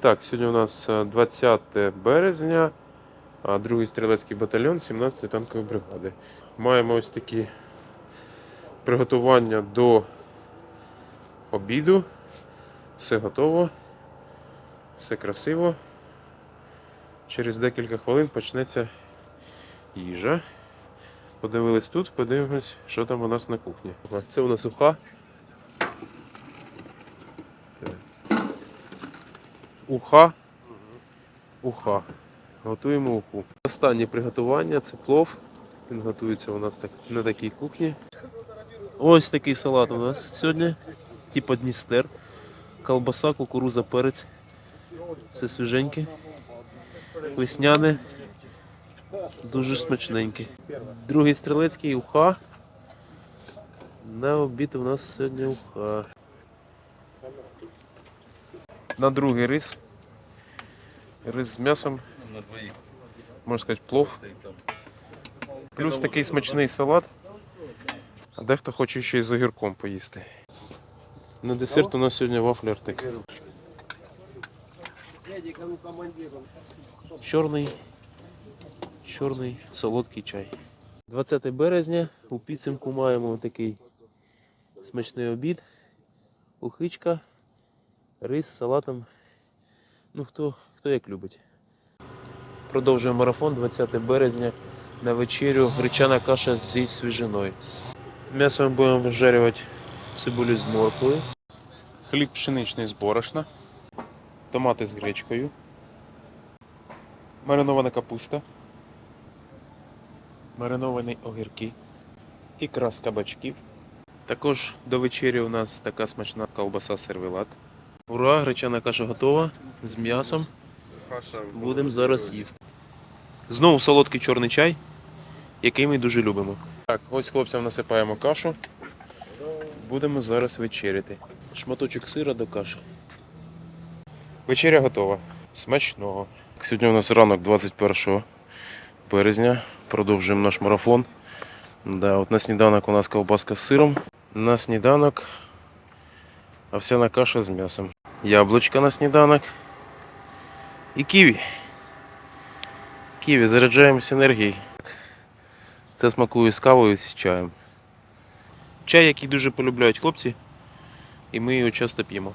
Так, сьогодні у нас е, 20 березня, а другий стрілецький батальйон 17-ї танкової бригади. Маємо ось такі приготування до обіду. Все готово, все красиво. Через декілька хвилин почнеться їжа. Подивились тут, подивимось, що там у нас на кухні. Це у нас уха. Уха. Уха. Готуємо уху. Останнє приготування це плов. Він готується у нас так, на такій кухні. Ось такий салат у нас сьогодні. Типа Дністер. Колбаса, кукуруза, перець. Все свіженьке. Весняне. Дуже смачненьке. Другий стрілецький уха. На обід у нас сьогодні уха. На другий рис. Рис з м'ясом. На двоих. Можна сказати, плов. Плюс такий смачний салат. А дехто хоче ще й з огірком поїсти. На десерт у нас сьогодні вафлі артик. Чорний, чорний солодкий чай. 20 березня у підсумку маємо такий смачний обід. Ухичка, рис з салатом. Ну хто, хто як любить. Продовжуємо марафон 20 березня. На вечерю гречана каша зі свіжиною. М'ясо ми будемо вижарювати цибулю з морквою. Хліб пшеничний з борошна. Томати з гречкою. Маринована капуста. Мариновані огірки. Ікра з кабачків. Також до вечері у нас така смачна ковбаса сервелат. Ура, гречана каша готова з м'ясом. Будемо зараз їсти. Знову солодкий чорний чай, який ми дуже любимо. Так, ось хлопцям насипаємо кашу. Будемо зараз вечеряти. Шматочок сира до каші. Вечеря готова. Смачного. Сьогодні у нас ранок 21 березня. Продовжуємо наш марафон. Да, от на сніданок у нас ковбаска з сиром. На сніданок овсяна каша з м'ясом. Яблучка на сніданок. І ківі. Ківі, заряджаємося енергією. Це смакує з кавою і з чаєм. Чай, який дуже полюбляють хлопці, і ми його часто п'ємо.